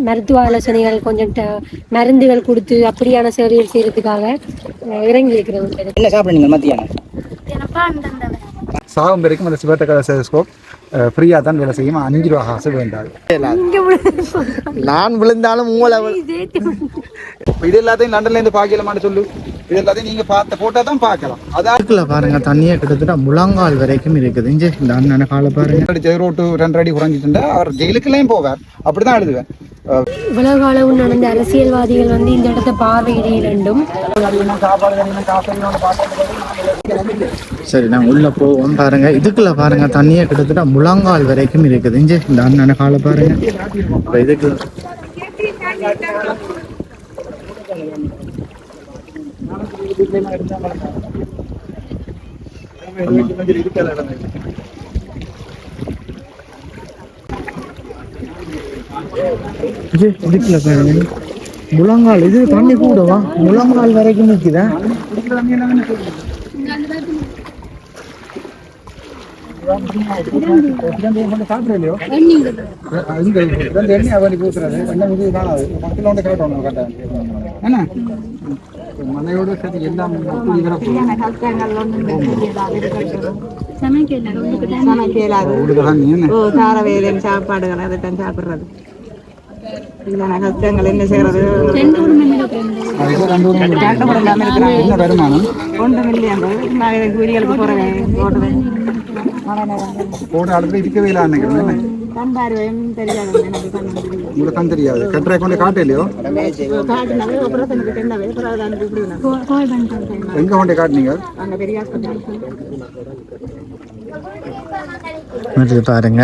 மருத்துவ ஆலோசனைகள் கொஞ்சம் மருந்துகள் கொடுத்து அப்படியான சேவைகள் செய்யறதுக்காக இறங்கி இருக்கிறவங்க என்ன சாப்பிடுங்க மத்தியானம்? சாகும் வரைக்கும் அந்த சிவத்தக்கலை ஸ்கோப் ஃப்ரீயாக தான் வேலை செய்யும். அஞ்சு ரூபா காசு வேண்டாது நான் விழுந்தாலும் மூளை இப்ப இது எல்லாத்தையும் லண்டன்லேருந்து பார்க்கலாமான்னு சொல்லு. இது எல்லாத்தையும் நீங்கள் பார்த்த போட்டால் தான் பார்க்கலாம். அதான் இருக்குல்ல பாருங்க தண்ணியே கிட்டத்தட்ட முழங்கால் வரைக்கும் இருக்குது. இங்கே இந்த அண்ணனை காலை பாருங்க. அடிச்ச ரோட்டு ரெண்டு அடி குறைஞ்சிட்டுண்டா அவர் ஜெயிலுக்குள்ளேயும் போவார். அப்படிதான் எழுதுவேன். இவ்வளவு காலம் நடந்த அரசியல்வாதிகள் வந்து இந்த இடத்தை பார்வையிடையிலும் சரி நான் உள்ள போவோம் பாருங்க. இதுக்குள்ள பாருங்க தண்ணியே கிட்டத்தட்ட முழங்கால் வரைக்கும் இருக்குது. இஞ்சி இந்த அண்ணன காலை பாருங்க. அப்ப இதுக்கு இதுக்குள்ள பாருங்க. முழங்கால் இது தண்ணி கூடவா முழங்கால் வரைக்கும் நிற்குதா சாப்பிடலையோ இங்க எண்ணெய் அவனி பூசுறது எண்ணெய் இது காணாது பக்கத்தில் வந்து கேட்டோம் என்ன மனையோட சரி எல்லாம் சமைக்கலாது சாப்பாடுகள் அதைத்தான் சாப்பிடுறது கஷ்டங்கள் என்ன செய்யறது ரெண்டு வருமானம் ஒன்றும் இல்லையா கூலிகளுக்கு போறேன் ஓடுவேன் போட அடுத்து இருக்கவே இல்லை தெரியும் உங்களுக்கு தான் தெரியாது. கட்டுரை கொண்டு தான் கூப்பிடுவேன் எங்க கொண்டு காட்டினீங்க? பாருங்க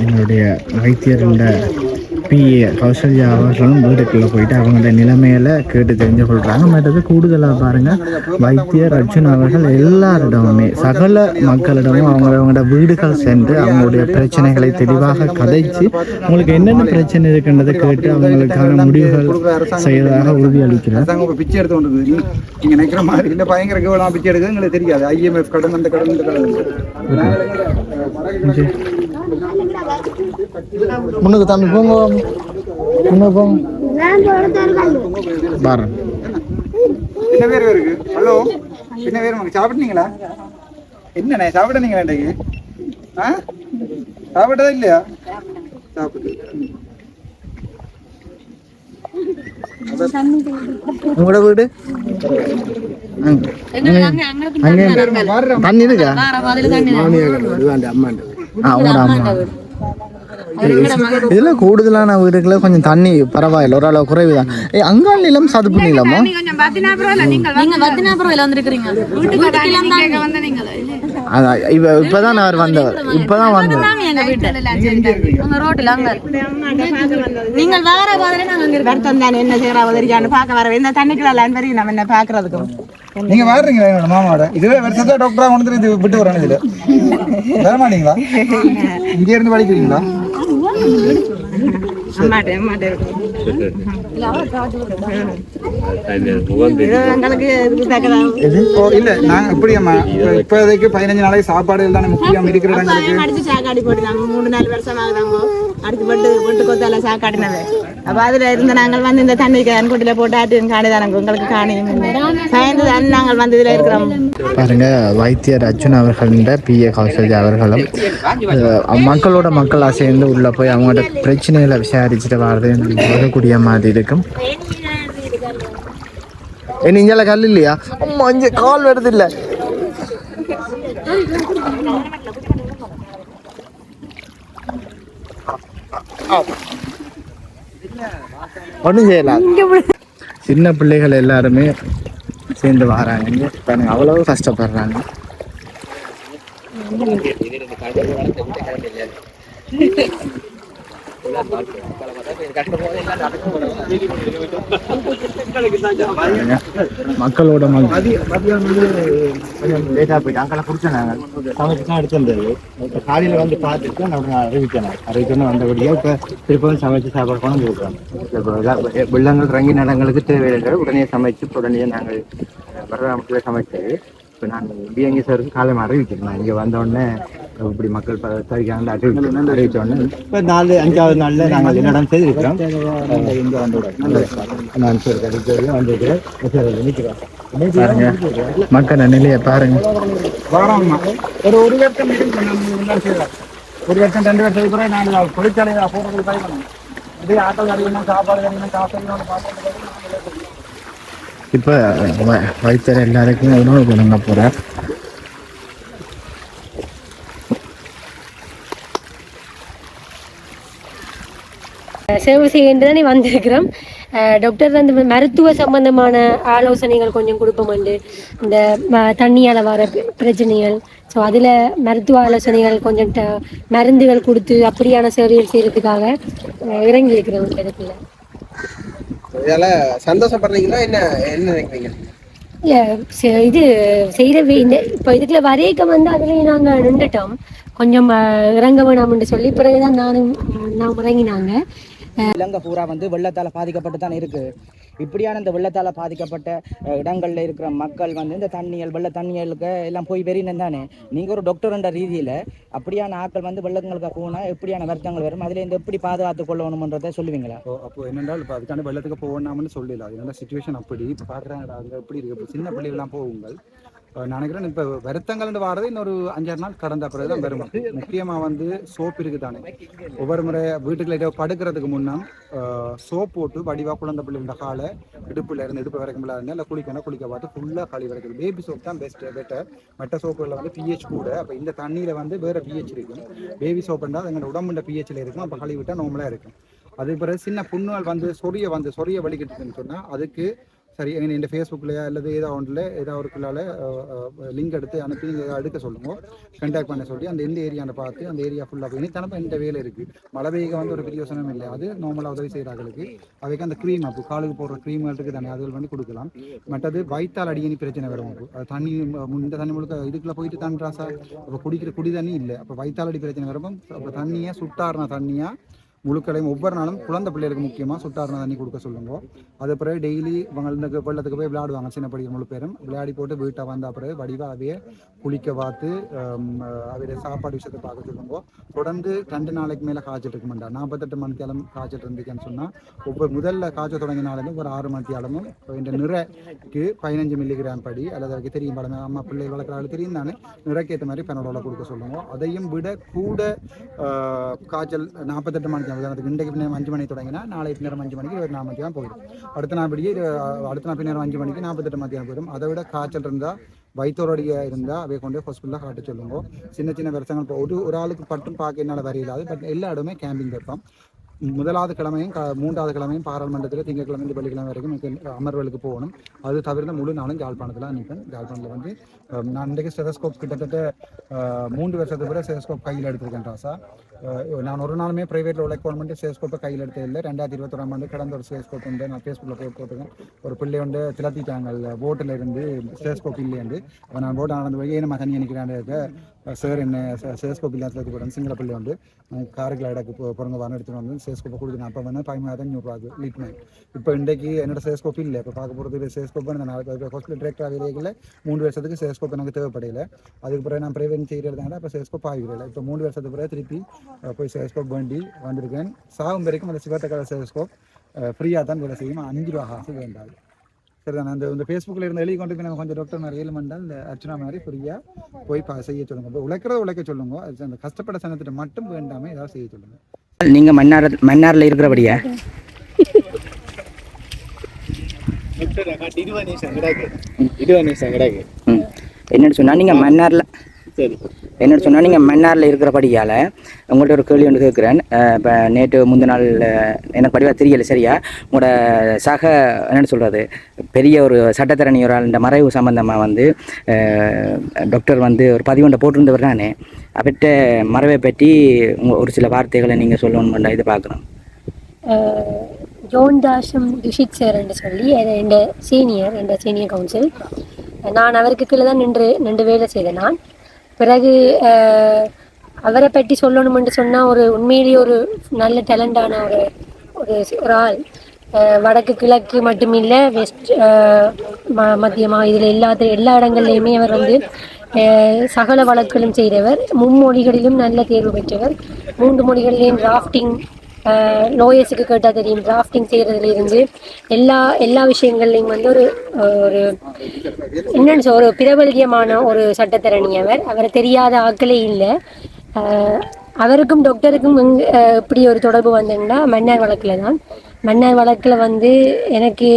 எங்களுடைய வைத்தியர்களோட பிஏ கௌசல்யா அவர்களும் வீட்டுக்குள்ள போயிட்டு அவங்களோட நிலைமையில கேட்டு தெரிஞ்சு கொள்றாங்க மற்றது கூடுதலாக பாருங்க. வைத்தியர் அர்ஜுன் அவர்கள் எல்லாரிடமுமே சகல மக்களிடமும் அவங்களோட வீடுகள் சென்று அவங்களுடைய பிரச்சனைகளை தெளிவாக கதைச்சு உங்களுக்கு என்னென்ன பிரச்சனை இருக்குன்றதை கேட்டு அவங்களுக்கான முடிவுகள் செய்வதாக உறுதியளிக்கிறார். பிச்சை எடுத்து கொண்டு இருக்குது. நீங்க நினைக்கிற மாதிரி இல்ல பயங்கர கேவலமா பிச்சை எடுக்குது. எங்களுக்கு தெரியாது. ஐஎம்எஃப் கடன் அந்த கடன் இந்த கடன் முன்னுக்கு தம்பி போங்க முன்னுக்கு போங்க பாருங்க என்ன பேர் இருக்கு. ஹலோ? என்ன பேர் உங்களுக்கு சாப்பிட்டீங்களா? என்னண்ணே சாப்பிட்டீங்களா இன்றைக்கு? ஆ? சாப்பிட்டதா இல்லையா? சாப்பிட்டு. உங்களோட வீடு? தண்ணி இருக்கா? ஆ, உங்களோட அம்மா. இதுல கூடுதலான வீடுகள கொஞ்சம் தண்ணி பரவாயில்ல ஓரளவு குறைவு தான் ஏய் அங்காள் நிலம் சதுப்பு நிலமா அதான் இப்ப இப்பதான் அவர் வந்தவர் இப்பதான் வந்தவர் நீங்கள் வேற வருத்தம் தானே என்ன செய்யறா தெரியான்னு பார்க்க வர இந்த தண்ணிக்குள்ள நம்ம என்ன பாக்குறதுக்கும் நீங்க வாடுறீங்களா என்னோட மாமாவோட? இதுவே வருஷத்தா டாக்டரா கொண்டு விட்டு வரணும் இதுல. வர மாட்டீங்களா இங்க இருந்து படிக்கிறீங்களா? இல்ல அம்மா இப்ப- இப்போதைக்கு பதினஞ்சு நாளைக்கு சாப்பாடு தானே முக்கியம் இருக்கிற இடங்களுக்கு. நாங்க மூணு நாலு வருஷம் ஆகுதாங்க. அடுத்து போட்டு போட்டு கொத்தால சாக்காட்டினது அப்ப அதுல இருந்து நாங்கள் வந்து இந்த தண்ணி கண்கொட்டில போட்டு ஆட்டு காணி தானங்க உங்களுக்கு காணியும். பயந்து தான் நாங்கள் வந்து இதுல இருக்கிறோம். பாருங்க வைத்தியர் அர்ஜுன் அவர்கள்ட பிஏ கௌசல்யா அவர்களும் மக்களோட மக்களா சேர்ந்து உள்ள போய் அவங்களோட பிரச்சனைகளை விசாரிச்சுட்டு வர்றது வரக்கூடிய மாதிரி இருக்கும். ஏ நீங்கள கல் இல்லையா? அம்மா இங்கே கால் வருது இல்லை. ஒன்றும் செய்யலாம் சின்ன பிள்ளைகள் எல்லாருமே சேர்ந்து வராங்க. பாருங்க அவ்வளவு கஷ்டப்படுறாங்க. பாருங்க, மக்களோட மக்கள் லேட்டாக போயிட்டு அங்கே குடிச்சாங்க தான் இப்போ காலையில் வந்து பார்த்துட்டு நான் அறிவிச்சேன் அறிவிச்சோன்னு வந்தபடியே இப்போ திருப்பவும் சமைச்சு சாப்பாடு கொண்டு கொடுக்குறாங்க இப்போ வெள்ளங்கள் ரங்கி நடங்களுக்கு தேவையில்லை உடனே சமைச்சு உடனே நாங்கள் வர்ற அமைப்பில் சமைச்சது இப்போ நான் பிஎங்கி சாருக்கு காலை அறிவிக்கிறேன் நான் இங்கே வந்தோடனே இப்படி மக்கள் அறிவிச்சு அறிவிச்சோன்னு இப்போ நாலு அஞ்சாவது நாளில் நாங்கள் என்னிடம் செய்திருக்கிறோம் இங்கே வந்து நான் சரி கடைக்கு வந்திருக்கிறேன். சரி நிற்கிறோம். பாருங்க. மக்கள் நிலையை பாருங்க. ஒரு ஒரு வருஷம் ஒரு வருஷம் ரெண்டு வருஷம் கூட நாங்கள் தொழிற்சாலையில் போகிறது ட்ரை பண்ணோம். இதே ஆட்டோ கறிக்கணும் சாப்பாடு கறிக்கணும் காசு இப்போ வைத்தர் எல்லாருக்கும் உணவு வழங்க போகிறேன் சேவை செய்கின்ற தானே வந்திருக்கிறோம். டாக்டர் வந்து மருத்துவ சம்பந்தமான ஆலோசனைகள் கொஞ்சம் கொடுப்போம்ண்டு இந்த தண்ணியால் வர பிர- பிரச்சனைகள். ஸோ அதில் மருத்துவ ஆலோசனைகள் கொஞ்சம் ட- மருந்துகள் கொடுத்து அப்படியான சேவைகள் செய்கிறதுக்காக இறங்கி இருக்கிறோம் இடத்துல. இதால சந்தோஷப்படுறீங்களா? என்ன என்ன நினைக்கிறீங்க? இது செய்கிற இந்த இப்போ இதுக்குள்ள வரையக்க வந்து அதுலேயே நாங்கள் நின்றுட்டோம். கொஞ்சம் இறங்க வேணாம்னு சொல்லி பிறகுதான் நானும் நான் இறங்கினாங்க. இலங்கை பூரா வந்து வெள்ளத்தால் பாதிக்கப்பட்டு தான் இருக்கு. இப்படியான இந்த வெள்ளத்தால் பாதிக்கப்பட்ட இடங்களில் இடங்கள்ல இருக்கிற மக்கள் வந்து இந்த தண்ணியல் வெள்ள தண்ணிகளுக்கு எல்லாம் போய் வெறினு தானே. நீங்கள் ஒரு டாக்டர்ன்ற ரீதியில் அப்படியான ஆட்கள் வந்து வெள்ளங்களுக்கு போனால் எப்படியான வருத்தங்கள் வரும்? அதில் இந்த எப்படி பாதுகாத்து கொள்ளணுமன்றதை சொல்லுவீங்களா? அப்போ அப்போ என்னென்றால் இப்போ அதுக்கான வெள்ளத்துக்கு போகணும்னு சொல்லல அது சுச்சுவேஷன் அப்படி. இப்போ பார்க்குறாங்க அங்கே எப்படி இருக்கு? இப்போ சின்ன பிள்ளைகள்லாம் போகுங்கள். நினைக்கிறேன் இப்போ வருத்தங்கள்னு வாரது இன்னொரு அஞ்சாறு நாள் கடந்த பிறகு தான் வரும். முக்கியமாக வந்து சோப் இருக்குது தானே ஒவ்வொரு முறை வீட்டுக்குள்ள ஏதோ படுக்கிறதுக்கு முன்னம் சோப் போட்டு வடிவா குழந்தை பிள்ளைகளோட காலை இடுப்புல இருந்து இடுப்பு வரைக்கும் இருந்து இல்லை குளிக்கணும் குளிக்க பார்த்து ஃபுல்லாக கழுவி வரைக்கும் பேபி சோப் தான் பெஸ்ட் பெட்டர் மற்ற சோப்புகளில் வந்து பிஹெச் கூட. அப்போ இந்த தண்ணியில் வந்து வேற பிஹெச் இருக்கும். பேபி சோப்புன்றா அது எங்களோட உடம்புல பிஹெச்ல இருக்கும். அப்போ கழுவி விட்டா நார்மலாக இருக்கும். அது பிறகு சின்ன புண்ணுகள் வந்து சொரிய வந்து சொரிய வலிக்கிட்டுன்னு சொன்னால் அதுக்கு சரி எங்க இந்த ஃபேஸ்புக்கில் அல்லது ஏதோ ஒன்றில் ஏதோ ஒருக்குள்ளால லிங்க் எடுத்து அனுப்பி நீங்கள் எடுக்க சொல்லுங்க. கண்டாக்ட் பண்ண சொல்லி அந்த எந்த ஏரியாவில் பார்த்து அந்த ஏரியா ஃபுல்லாக போய் தனப்ப இந்த வேலை இருக்குது மழை பெய்ய வந்து ஒரு பெரிய இல்லை. அது நார்மலாக உதவி செய்கிறார்களுக்கு அவைக்கு அந்த க்ரீம் அப்போ காலுக்கு போடுற க்ரீம்கள் இருக்குது தானே அதுகள் வந்து கொடுக்கலாம். மற்றது வயிற்றால் அடிக்கடி பிரச்சனை வரும் அப்போ. அது தண்ணி மு- இந்த தண்ணி முழுக்க இதுக்குள்ள போயிட்டு தண்ணிராசா அப்போ குடிக்கிற குடி தண்ணி இல்லை. அப்போ வயிற்றால் அடி பிரச்சனை வரும்போது அப்போ தண்ணியை சுட்டாருன தண்ணியாக முழுக்களையும் ஒவ்வொரு நாளும் குழந்தை பிள்ளைகளுக்கு முக்கியமாக சுட்டாரண தண்ணி கொடுக்க சொல்லுங்க. அது பிறகு டெய்லி இவங்க இந்த வெள்ளத்துக்கு போய் விளையாடுவாங்க சின்ன படிக்கிற முழு பேரும். விளையாடி போட்டு வீட்டை வந்த பிறகு வடிவாக குளிக்க பார்த்து அவைய சாப்பாடு விஷயத்தை பார்க்க சொல்லுங்க. தொடர்ந்து ரெண்டு நாளைக்கு மேலே காய்ச்சல் இருக்க மாட்டா நாற்பத்தெட்டு மணி தேலம் காய்ச்சல் இருந்துக்கன்னு சொன்னால் ஒவ்வொரு முதல்ல காய்ச்சல் தொடங்கினாலும் ஒரு ஆறு மணி தேலமும் இந்த நிறைக்கு பதினஞ்சு மில்லிகிராம் படி அல்லது அதுக்கு தெரியும் படம் அம்மா பிள்ளை வளர்க்குறாங்க தெரியும் தானே? நிறைக்கேற்ற மாதிரி பெனடோலை கொடுக்க சொல்லுங்க. அதையும் விட கூட காய்ச்சல் நாற்பத்தெட்டு மணி நேரம் உதாரணத்துக்கு இன்றைக்கு பின்னர் அஞ்சு மணிக்கு தொடங்கினா நாளை பின்னர் அஞ்சு மணிக்கு இருபத்தி நாலு மணிக்கு தான் போயிடும். அடுத்த நாள் படியே அடுத்த நாள் பின்னர் அஞ்சு மணிக்கு நாற்பத்தெட்டு மணிக்கு போயிடும். அதை விட காய்ச்சல் இருந்தால் வயிற்றோடைய இருந்தால் அவை கொண்டு ஹாஸ்பிட்டலில் காட்ட சொல்லுங்க. சின்ன சின்ன பிரச்சனைகள் இப்போ ஒரு ஒரு ஆளுக்கு பட்டும் பார்க்க என்னால் வரையிலாது பட் எல்லா இடமே கேம்பிங் வைப்போம். முதலாவது கிழமையும் மூன்றாவது கிழமையும் பாராளுமன்றத்தில் திங்கட்கிழமை வெள்ளிக்கிழமை வரைக்கும் எனக்கு அமர்வுகளுக்கு போகணும். அது தவிர்த்த முழு நாளும் யாழ்ப்பாணத்தில் நிற்பேன் யாழ்ப்பாணத்தில் வந்து நான் இன்றைக்கு ஸ்டெதஸ்கோப் கிட்டத்தட்ட மூன்று வருஷத்துக்கு பிறகு ஸ்டெதஸ்கோப் கையில் எடுத்திருக்கேன் ராசா. நான் ஒரு நாளுமே ப்ரைவேட்டில் உழைக்கணுமெண்ட் ஸ்டெதஸ்கோப்பை கையில் எடுத்தது இல்லை. ரெண்டாயிரத்தி இருபத்தொராம் ஆண்டு கடந்த ஒரு ஸ்டெதஸ்கோப் வந்து நான் ஃபேஸ்புக்கில் போய் போட்டிருக்கேன். ஒரு பிள்ளை வந்து திலத்திட்டாங்க போட்டில் இருந்து ஸ்டெதஸ்கோப் இல்லையாண்டு. அப்போ நான் ஓட்டு ஆனது போய் ஏன் மகன் நினைக்கிறான் சார் என்ன ஸ்டெதஸ்கோப் இல்லை திலத்தி போட்டேன் சிங்கள பிள்ளை வந்து காருக்குள்ள இடக்கு பிறங்க வரணும் எடுத்துகிட்டு வந்து சேஸ்கோப்பை கொடுக்கணும் அப்போ வந்து பதிமூணாயிரத்தி லீட் மேன் இப்போ இன்றைக்கு என்னோட சேஸ்கோப் இல்லை இப்போ பார்க்க போகிறது சேஸ்கோப் நான் நாளைக்கு ஹாஸ்பிட்டல் டிரெக்டர் வேலைகளில் மூணு வருஷத்துக்கு சேஸ்கோப் எனக்கு தேவைப்படையில அதுக்கு பிறகு நான் பிரைவேட் செய்கிறதுனால இப்போ சேஸ்கோப் ஆகிவிடல இப்போ மூணு வருஷத்துக்கு பிறகு திருப்பி போய் சேஸ்கோப் வேண்டி வந்திருக்கேன் சாகும் வரைக்கும் அந்த சிவத்த கலர் சேஸ்கோப் ஃப்ரீயாக தான் வேலை செய்யும் அஞ்சு ரூபா காசு வேண்டாது சரிதான் அந்த இந்த ஃபேஸ்புக்கில் இருந்து எழுதி கொண்டு போய் நம்ம கொஞ்சம் டாக்டர் மாதிரி ஏழு மண்டால் இந்த அர்ச்சனா மாதிரி ஃப்ரீயாக போய் பா செய்ய சொல்லுங்க. இப்போ உழைக்கிறத உழைக்க சொல்லுங்க. அது அந்த கஷ்டப்பட்ட சனத்திட்ட மட்டும் வேண்டாமல் ஏதாவது செய்ய சொல்லுங்க. நீங்க மன்னார் மன்னார்ல இருக்கிறபடியா. என்னன்னு சொன்னா நீங்க மன்னார்ல சரி. என்னென்னு சொன்னால் நீங்கள் மன்னாரில் இருக்கிறபடியால் உங்கள்கிட்ட ஒரு கேள்வி ஒன்று கேட்குறேன். இப்போ நேற்று முந்தின நாள் எனக்கு படிவா தெரியலை சரியா? உங்களோட சக என்னென்னு சொல்கிறது பெரிய ஒரு சட்டத்தரணியோரால் ஒரு இந்த மறைவு சம்பந்தமாக வந்து டாக்டர் வந்து ஒரு பதிவொன்றை போட்டிருந்தவர் தானே அவர்கிட்ட மறைவை பற்றி ஒரு சில வார்த்தைகளை நீங்கள் சொல்லணும்டா இதை பார்க்குறோம் ஜோன் தாஷம் துஷித் சார் என்று சொல்லி என் சீனியர் என் சீனியர் கவுன்சில் நான் அவருக்கு கீழே தான் நின்று நின்று வேலை செய்தேன் நான். பிறகு அவரை பற்றி சொல்லணும்னு சொன்னால் ஒரு உண்மையிலேயே ஒரு நல்ல டேலண்டான ஒரு ஒரு ஒரு ஆள். வடக்கு கிழக்கு மட்டுமில்லை வெஸ்ட் ம மத்தியமாக இதில் எல்லாத்த எல்லா இடங்கள்லையுமே அவர் வந்து சகல வழக்குகளும் செய்தவர். மும்மொழிகளிலும் நல்ல தேர்வு பெற்றவர். மூன்று மொழிகளிலேயும் ராஃப்டிங் லோயர்ஸுக்கு கேட்டால் தெரியும் டிராஃப்டிங் செய்கிறதுலேருந்து எல்லா எல்லா விஷயங்கள்லையும் வந்து ஒரு ஒரு என்னன்னு ஒரு பிரபல்யமான ஒரு சட்டத்தரணி அவர் அவரை தெரியாத ஆட்களே இல்லை. அவருக்கும் டாக்டருக்கும் இப்படி ஒரு தொடர்பு வந்ததுன்னா மன்னர் வழக்கில் தான் மன்னர் வழக்கில் வந்து எனக்கு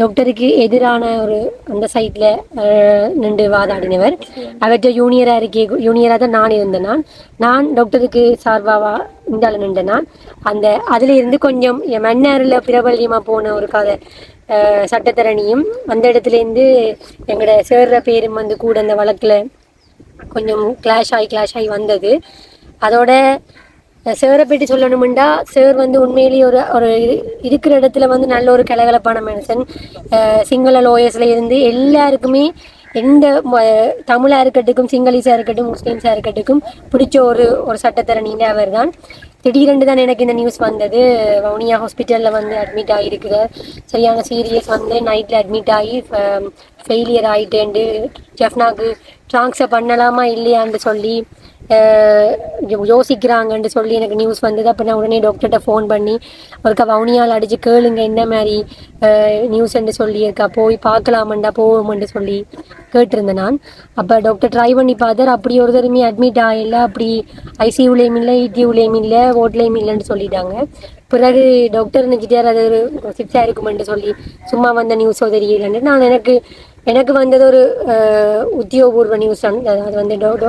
டாக்டருக்கு எதிரான ஒரு அந்த சைட்டில் நின்று வாதாடினவர். அவர்கிட்ட யூனியராக இருக்கே யூனியராக தான் நான் இருந்தேன் நான். நான் டாக்டருக்கு சார்பாவா இருந்தாலும் நின்ற நான். அந்த அதில் இருந்து கொஞ்சம் என் மன்னரில் பிரபல்யமாக போன ஒரு கதை சட்டத்தரணியும் அந்த இடத்துலேருந்து எங்களோட சேர்ற பேரும் வந்து கூட அந்த வழக்கில் கொஞ்சம் கிளாஷ் ஆகி கிளாஷ் ஆகி வந்தது. அதோட சேரை பற்றி சொல்லணும்டா சேர் வந்து உண்மையிலேயே ஒரு ஒரு இருக்கிற இடத்துல வந்து நல்ல ஒரு கலகலப்பான மனுஷன். சிங்கள லோயர்ஸ்ல இருந்து எல்லாருக்குமே எந்த தமிழாக இருக்கட்டும் சிங்களீஸாக இருக்கட்டும் முஸ்லீம்ஸாக இருக்கட்டும் பிடிச்ச ஒரு ஒரு சட்டத்தரணின்னு அவர் தான் திடீரென்று தான் எனக்கு இந்த நியூஸ் வந்தது. வவுனியா ஹாஸ்பிட்டலில் வந்து அட்மிட் ஆகியிருக்கிறார் சரியான சீரியஸ் வந்து நைட்டில் அட்மிட் ஆகி ஃபெயிலியர் ஆகிட்டேன்ட்டு ஜெஃப்னாக்கு ட்ரான்ஸ்ஃபர் பண்ணலாமா இல்லையான்னு சொல்லி யோசிக்கிறாங்கன்னு சொல்லி எனக்கு நியூஸ் வந்தது. அப்போ நான் உடனே டாக்டர்கிட்ட ஃபோன் பண்ணி ஒருக்கா வவுனியால் அடித்து கேளுங்க என்ன மாதிரி நியூஸ்ன்னு சொல்லியிருக்கா போய் பார்க்கலாமண்டா போவோம்னு சொல்லி கேட்டிருந்தேன் நான். அப்போ டாக்டர் ட்ரை பண்ணி பார்த்தார். அப்படி ஒரு தடவை அட்மிட் ஆகல அப்படி ஐசியூலேயும் இல்லை இடியூலேயும் இல்லை ஓட்லேயும் இல்லைன்னு சொல்லிட்டாங்க. பிறகு டாக்டர் நினச்சிட்டார் அது ஒரு சிப்ஸாக இருக்குமென்று சொல்லி சும்மா வந்த நியூஸோ தெரியலன்னு நான் எனக்கு எனக்கு வந்தது ஒரு உத்தியோகபூர்வ நியூஸ் அது வந்து டோ டோ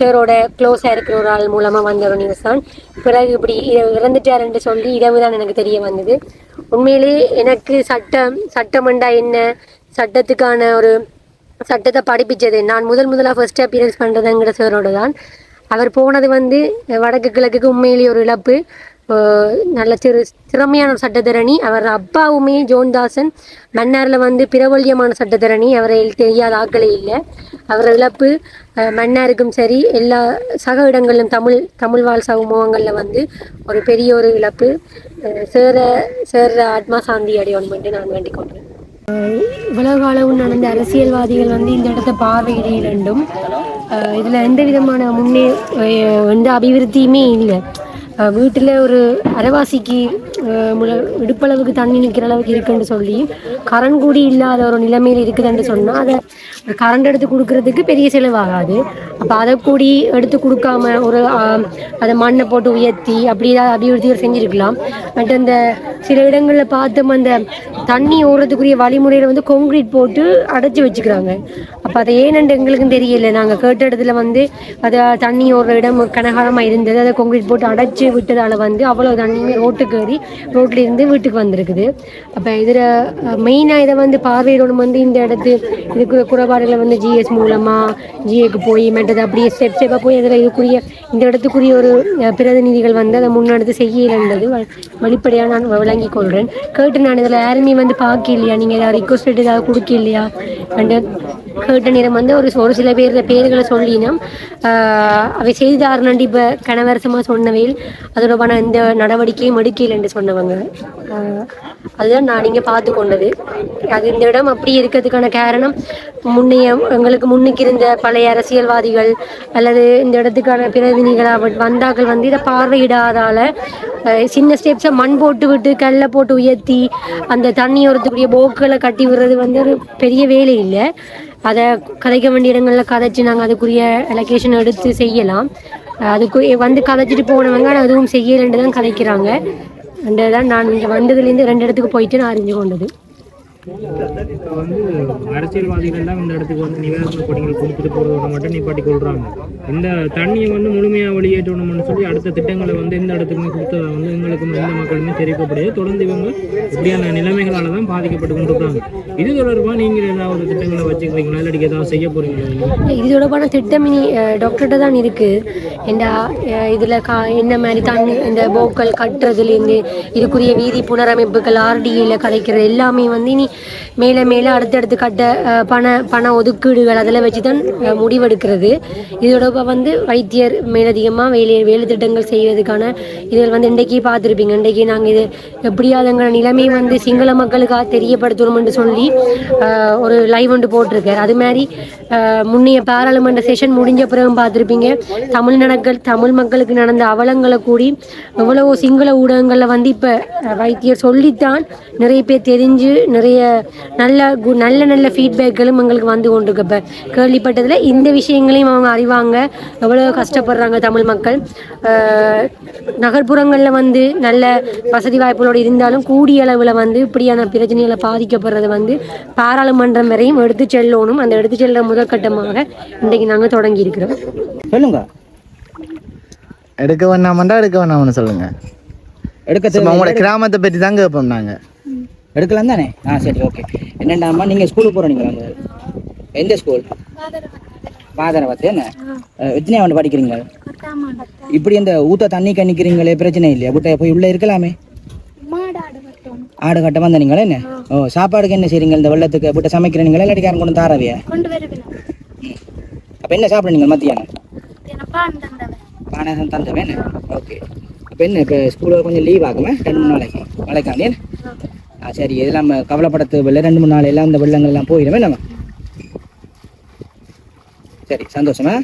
சாரோட க்ளோஸாக இருக்கிற ஒரு ஆள் மூலமாக வந்த ஒரு நியூஸ் தான். பிறகு இப்படி இ- இறந்துட்டாருன்னு சொல்லி இரவு தான் எனக்கு தெரிய வந்தது. உண்மையிலே எனக்கு சட்டம் சட்டமண்டா என்ன? சட்டத்துக்கான ஒரு சட்டத்தை படிப்பிச்சது. நான் முதல் முதலாக ஃபர்ஸ்ட் அப்பியரன்ஸ் பண்ணுறதுங்கிற சாரோட தான் அவர் போனது வந்து வடக்கு கிழக்குக்கு உண்மையிலேயே ஒரு இழப்பு. நல்ல திரு திறமையான ஒரு சட்டத்தரணி. அவர் அப்பாவுமே ஜோன்தாசன். மன்னாரில் வந்து பிரபல்யமான சட்டத்தரணி. அவரை தெரியாத ஆக்களே இல்லை. அவர் இழப்பு மன்னாருக்கும் சரி எல்லா சக இடங்களிலும் தமிழ் தமிழ் வாழ் சமூகங்களில் வந்து ஒரு பெரிய ஒரு இழப்பு. சேர சேர ஆத்மா சாந்தி அடையணும் என்று நான் வேண்டிக் கொள்கிறேன். இவ்வளவு நடந்த அரசியல்வாதிகள் வந்து இந்த இடத்தை பார்வையிட வேண்டும். இதில் எந்த விதமான முன்னே எந்த அபிவிருத்தியுமே இல்லை. வீட்டில் ஒரு அரைவாசிக்கு இடுப்பளவுக்கு தண்ணி நிற்கிற அளவுக்கு இருக்குன்னு சொல்லி கரண்ட் கூடி இல்லாத ஒரு நிலைமையில் இருக்குதுன்னு சொன்னால் அதை கரண்ட் எடுத்து கொடுக்கறதுக்கு பெரிய செலவாகாது. அப்போ அதை கூடி எடுத்து கொடுக்காம ஒரு அதை மண்ணை போட்டு உயர்த்தி அப்படி ஏதாவது அபிவிருத்திகள் செஞ்சுருக்கலாம். பட் அந்த சில இடங்களில் பார்த்தோம் அந்த தண்ணி ஓடுறதுக்குரிய வழிமுறையில் வந்து கான்கிரீட் போட்டு அடைச்சி வச்சுக்கிறாங்க. அப்போ அதை ஏனென்று எங்களுக்கும் தெரியல. நாங்கள் கேட்ட இடத்துல வந்து அதை தண்ணி ஓடுற இடம் கனகாலமாக இருந்தது. அதை கான்கிரீட் போட்டு அடைச்சி விட்டதால் வந்து அவ்வளோ தண்ணியுமே ரோட்டுக்கு ஏறி ரோட்ல இருந்து வீட்டுக்கு வந்திருக்குது. அப்போ இதில் மெயினாக இதை வந்து பார்வையிடணும் வந்து இந்த இடத்து இதுக்கு குறைபாடுகளை வந்து ஜிஎஸ் மூலமாக ஜிஏக்கு போய் மற்றது அப்படியே ஸ்டெப் ஸ்டெப்பாக போய் அதில் இதுக்குரிய இந்த இடத்துக்குரிய ஒரு பிரதிநிதிகள் வந்து அதை முன்னெடுத்து செய்யலைன்றது வ- வெளிப்படையாக நான் விளங்கி கொள்கிறேன் கேட்டு நான் இதில் யாருமே வந்து பார்க்க இல்லையா நீங்கள் ஏதாவது ரிக்வஸ்ட் ஏதாவது கொடுக்க இல்லையா அண்டு கேட்ட நேரம் வந்து ஒரு ஒரு சில பேர் பேர்களை சொல்லினோம் அவை அவை செய்தாருனண்டு இப்போ கணவரசமாக சொன்னவையில் அதோடமான எந்த நடவடிக்கையும் எடுக்கல என்று சொன்னவங்க. அதுதான் நான் இங்கே பார்த்து கொண்டது. அது இந்த இடம் அப்படி இருக்கிறதுக்கான காரணம் முன்னைய எங்களுக்கு முன்னுக்கு இருந்த பழைய அரசியல்வாதிகள் அல்லது இந்த இடத்துக்கான பிரதிநிதிகளாக வந்தாக்கள் வந்து இதை பார்வையிடாதால சின்ன ஸ்டெப்ஸை மண் போட்டு விட்டு கல்லை போட்டு உயர்த்தி அந்த தண்ணி வரத்துக்குரிய போக்குகளை கட்டி விடுறது வந்து ஒரு பெரிய வேலை இல்லை. அதை கதைக்க வேண்டிய இடங்களில் கதைச்சு நாங்கள் அதுக்குரிய லொக்கேஷன் எடுத்து செய்யலாம். அதுக்கு வந்து கதைச்சிட்டு போனவங்க ஆனால் அதுவும் செய்யலைன்னு தான் கதைக்கிறாங்க. ரெண்டு தான் நான் இங்கே வந்ததுலேருந்து ரெண்டு இடத்துக்கு போயிட்டு நான் அறிஞ்சு கொண்டது. இப்போ வந்து அரசியல்வாதிகள்லாம் இந்த இடத்துக்கு வந்து நிவாரண பணிகள் கொடுத்துட்டு போகிறத மட்டும் நிப்பாட்டி கொள்றாங்க. இந்த தண்ணியை வந்து முழுமையாக வெளியேற்றணும்னு சொல்லி அடுத்த திட்டங்களை வந்து எந்த இடத்துக்குமே கொடுத்ததை வந்து எங்களுக்கும் எந்த மக்களுமே தெரிவிக்கப்படுது தொடர்ந்து இவங்க இப்படியான நிலைமைகளால தான் பாதிக்கப்பட்டு கொண்டிருக்காங்க இது தொடர்பாக நீங்கள் ஏதாவது திட்டங்களை வச்சுக்கிறீங்களா? இல்லாட்டி ஏதாவது செய்ய போறீங்களா? இது தொடர்பான திட்டம் இனி டாக்டர்கிட்ட தான் இருக்குது ஏண்டா இதில் கா என்ன மாதிரி தண்ணி இந்த போக்கள் கட்டுறதுலேருந்து இதுக்குரிய வீதி புனரமைப்புகள் ஆர்டிஏல கதைக்கிறது எல்லாமே வந்து இனி மேலே மேலே அடுத்தடுத்து கட்ட பண பண ஒதுக்கீடுகள் அதில் வச்சு தான் முடிவெடுக்கிறது. இதோட வந்து வைத்தியர் மேலதிகமாக வேலை வேலை திட்டங்கள் செய்வதற்கான இதில் வந்து இன்றைக்கி பார்த்துருப்பீங்க. இன்றைக்கி நாங்கள் இது எப்படியாதுங்கிற நிலைமை வந்து சிங்கள மக்களுக்காக தெரியப்படுத்தணும்னு சொல்லி ஒரு லைவ் ஒன்று போட்டிருக்காரு. அது மாதிரி முன்னைய பாராளுமன்ற செஷன் முடிஞ்ச பிறகு பார்த்துருப்பீங்க. தமிழ் நடக்க தமிழ் மக்களுக்கு நடந்த அவலங்களை கூடி எவ்வளவோ சிங்கள ஊடகங்களில் வந்து இப்போ வைத்தியர் சொல்லித்தான் நிறைய பேர் தெரிஞ்சு நிறைய நல்ல கு- நல்ல நல்ல ஃபீட்பேக்களும் எங்களுக்கு வந்து கொண்டிருக்கு இப்போ கேள்விப்பட்டதில் இந்த விஷயங்களையும் அவங்க அறிவாங்க. எவ்வளோ கஷ்டப்படுறாங்க தமிழ் மக்கள். நகர்ப்புறங்களில் வந்து நல்ல வசதி வாய்ப்புகளோடு இருந்தாலும் கூடிய அளவில் வந்து இப்படியான பிரச்சனைகளை பாதிக்கப்படுறது வந்து பாராளுமன்றம் வரையும் எடுத்து செல்லணும். அந்த எடுத்து செல்ற முதற்கட்டமாக இன்றைக்கு நாங்கள் தொடங்கி இருக்கிறோம். சொல்லுங்க. எடுக்க வேணாமண்டா எடுக்க வேணாம்னு சொல்லுங்க. எடுக்க உங்களோட கிராமத்தை பற்றி தான் கேட்போம் நாங்க. எடுக்கலாம் தானே? ஆ சரி ஓகே என்னண்டாம்மா நீங்கள் ஸ்கூலுக்கு போகிறீங்களா எந்த ஸ்கூல் பாதரவத்து என்ன? எத்தனை ஆண்டு படிக்கிறீங்க? இப்படி இந்த ஊத்த தண்ணி கணிக்கிறீங்களே பிரச்சனை இல்லையா? விட்ட போய் உள்ளே இருக்கலாமே. ஆடு கட்ட வந்த நீங்களே என்ன ஓ சாப்பாடுக்கு என்ன செய்றீங்க? இந்த வெள்ளத்துக்கு விட்ட சமைக்கிறீங்களா? இல்லாட்டி யாரும் கொண்டு தாராவியா? அப்போ என்ன சாப்பிடுறீங்க மத்தியானம்? பானகம் தந்தவே என்ன? ஓகே. அப்போ என்ன இப்போ ஸ்கூலில் கொஞ்சம் லீவ் ஆகுமே? ரெண்டு மூணு நாளைக்கு. மழைக்காண்டி என்ன? ஆ சரி இதெல்லாம் நம்ம கவலைப்பட தேவையில்லை ரெண்டு மூணு நாள் எல்லாம் இந்த வெள்ளங்கள்லாம் போயிடுமே நம்ம. சரி சந்தோஷமா?